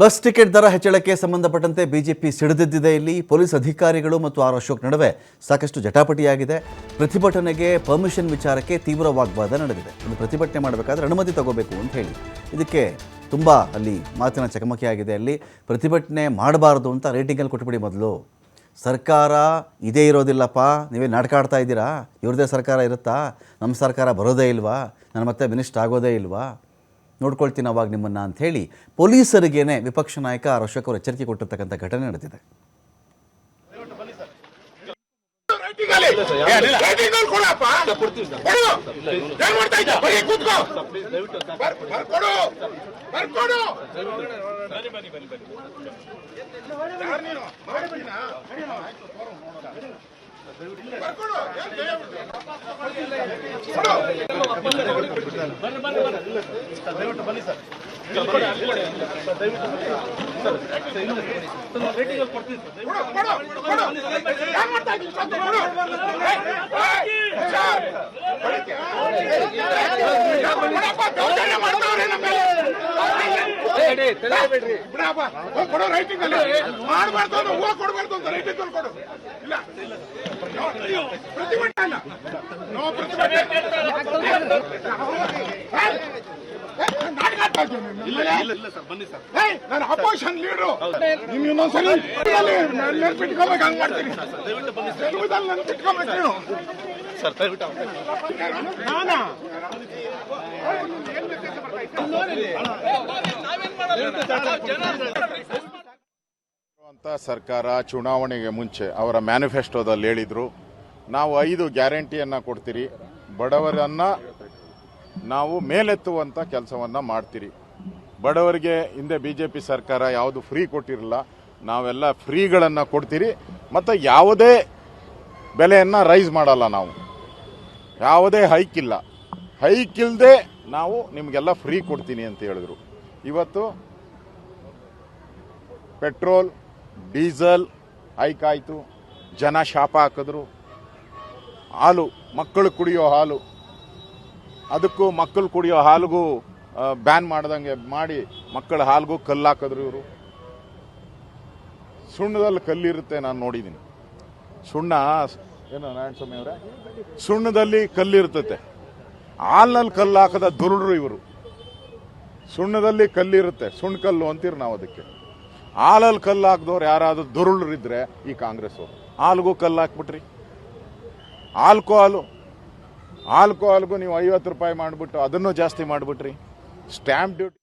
Bus ticket ದರ ಹೆಚ್ಚಳಕ್ಕೆ ಸಂಬಂಧಪಟ್ಟಂತೆ ಬಿಜೆಪಿ ಸಿಡಿದಿದ್ದಿದೆ. ಇಲ್ಲಿ ಪೊಲೀಸ್ ಅಧಿಕಾರಿಗಳು ಮತ್ತು ಆರ್ ಅಶೋಕ್ ನಡುವೆ ಸಾಕಷ್ಟು ಜಟಾಪಟಿಯಾಗಿದೆ. ಪ್ರತಿಭಟನೆಗೆ ಪರ್ಮಿಷನ್ ವಿಚಾರಕ್ಕೆ ತೀವ್ರ ವಾಗ್ವಾದ ನಡೆದಿದೆ. ಒಂದು ಪ್ರತಿಭಟನೆ ಮಾಡಬೇಕಾದ್ರೆ ಅನುಮತಿ ತಗೋಬೇಕು ಅಂತ ಹೇಳಿ. ಇದಕ್ಕೆ ತುಂಬ ಅಲ್ಲಿ ಮಾತಿನ ಚಕಮಕಿ ಅಲ್ಲಿ ಪ್ರತಿಭಟನೆ ಮಾಡಬಾರ್ದು ಅಂತ ರೇಟಿಂಗಲ್ಲಿ ಕೊಟ್ಬಿಡಿ ಮೊದಲು. ಸರ್ಕಾರ ಇದೇ ಇರೋದಿಲ್ಲಪ್ಪ. ನೀವೇ ನಾಟಕ ಆಡ್ತಾ ಇದ್ದೀರಾ? ಇವ್ರದೇ ಸರ್ಕಾರ ಇರುತ್ತಾ? ನಮ್ಮ ಸರ್ಕಾರ ಬರೋದೇ ಇಲ್ವಾ? ನಾನು ಮತ್ತೆ ಮಿನಿಸ್ಟರ್ ಆಗೋದೇ ಇಲ್ವಾ? ನೋಡ್ಕೊಳ್ತೀನಿ ಅವಾಗ ನಿಮ್ಮನ್ನು ಅಂಥೇಳಿ ಪೊಲೀಸರಿಗೇನೆ ವಿಪಕ್ಷ ನಾಯಕ ಅಶೋಕ್ ಅವರು ಎಚ್ಚರಿಕೆ ಕೊಟ್ಟಿರ್ತಕ್ಕಂಥ ಘಟನೆ ನಡೆದಿದೆ ಬರ್ಕೊಡು ಬರ್ಕೊಡು ಯಾರ್ ನೀನು? ಮಾಡ್ಬಿಟ್ಟಿನಾ? ಬರ್ಕೊಡು ಏನ್ ಭಯ ಬಿಟ್ಟು? ಕೊಡು. ಕೊಡು, ಕೊಡು, ಕೊಡು. ಏನ್ ಮಾಡ್ತಾ ಇದ್ದೀಯ? ಸ್ವಲ್ಪ ಕೊಡು. ಏಯ್, ಏಯ್, ಸರ್. ಬಿಡಪ್ಪ, ಕೊಡು ರೈಟಿಂಗ್ ಅಲ್ಲಿ ಮಾಡಬಾರ್ದು ಅಂದ್ರೆ ಹೂವು ಕೊಡಬಾರ್ದು ಅಂತ ರೈಟಿಂಗ್ ಅಲ್ಲಿ ಕೊಡು ಇಲ್ಲ ಪ್ರತಿಭಟನೆ ನೋ ಪ್ರತಿಭಟನೆ ನೀನು? ಅಪೋಸಿಷನ್ ಲೀಡರು ನಿಮ್ ಇನ್ನೊಂದ್ಸಲಿ ನೆನ್ಪಿಟ್ಕೋಬೇಕು ಹಂಗ್ ಮಾಡ್ತೀನಿ. ತೆಲುಗುದಲ್ಲಿ ನೆನ್ಪಿಟ್ಕೋಬೇಕು ಅಂತ ಸರ್ಕಾರ ಚುನಾವಣೆಗೆ ಮುಂಚೆ ಅವರ ಮ್ಯಾನಿಫೆಸ್ಟೋದಲ್ಲಿ ಹೇಳಿದ್ರು ನಾವು ಐದು ಗ್ಯಾರಂಟಿಯನ್ನ ಕೊಡ್ತೀರಿ ಬಡವರನ್ನ ನಾವು ಮೇಲೆತ್ತುವಂಥ ಕೆಲಸವನ್ನು ಮಾಡ್ತೀರಿ. ಬಡವರಿಗೆ ಹಿಂದೆ ಬಿ ಜೆ ಪಿ ಸರ್ಕಾರ ಯಾವುದು ಫ್ರೀ ಕೊಟ್ಟಿರಲ್ಲ, ನಾವೆಲ್ಲ ಫ್ರೀಗಳನ್ನು ಕೊಡ್ತೀರಿ. ಮತ್ತು ಯಾವುದೇ ಬೆಲೆಯನ್ನು ರೈಸ್ ಮಾಡಲ್ಲ ನಾವು. ಯಾವುದೇ ಹೈಕ್ ಇಲ್ಲ. ಹೈಕ್ ಇಲ್ಲದೆ ನಾವು ನಿಮಗೆಲ್ಲ ಫ್ರೀ ಕೊಡ್ತೀನಿ ಅಂತ ಹೇಳಿದ್ರು. ಇವತ್ತು ಪೆಟ್ರೋಲ್, ಡೀಸೆಲ್ ಹೈಕ್ ಆಯಿತು. ಜನ ಶಾಪ ಹಾಕಿದ್ರು. ಹಾಲು, ಮಕ್ಕಳು ಕುಡಿಯೋ ಹಾಲು. ಅದಕ್ಕೂ ಮಕ್ಕಳು ಕುಡಿಯೋ ಹಾಲಿಗೂ ಬ್ಯಾನ್ ಮಾಡ್ದಂಗೆ ಮಾಡಿ ಮಕ್ಕಳ ಹಾಲಿಗೂ ಕಲ್ಲು ಹಾಕಿದ್ರು ಇವರು. ಸುಣ್ಣದಲ್ಲಿ ಕಲ್ಲಿರುತ್ತೆ ನಾನು ನೋಡಿದ್ದೀನಿ ಸುಣ್ಣ, ಏನು ನಾರಾಯಣ ಸ್ವಾಮಿ ಅವರೇ? ಸುಣ್ಣದಲ್ಲಿ ಕಲ್ಲಿರ್ತತೆ. ಹಾಲ್ನಲ್ಲಿ ಕಲ್ಲು ಹಾಕದ ದುರುಳರು ಇವರು. ಸುಣ್ಣದಲ್ಲಿ ಕಲ್ಲಿರುತ್ತೆ, ಸುಣ್ಣ ಕಲ್ಲು ಅಂತೀರಿ ನಾವು ಅದಕ್ಕೆ. ಹಾಲಲ್ಲಿ ಕಲ್ಲು ಹಾಕಿದವ್ರು ಯಾರಾದರೂ ದುರುಳರಿದ್ರೆ ಈ ಕಾಂಗ್ರೆಸ್ ಅವರು ಹಾಲ್ಗೂ ಕಲ್ಲು ಹಾಕ್ಬಿಟ್ರಿ ಆಲ್ಕೋಹಾಲು ಆಲ್ಕೋಹಾಲ್ಗೂ ನೀವು ಐವತ್ತು ರೂಪಾಯಿ ಮಾಡಿಬಿಟ್ಟು ಅದನ್ನು ಜಾಸ್ತಿ ಮಾಡಿಬಿಟ್ರಿ ಸ್ಟ್ಯಾಂಪ್ ಡ್ಯೂಟಿ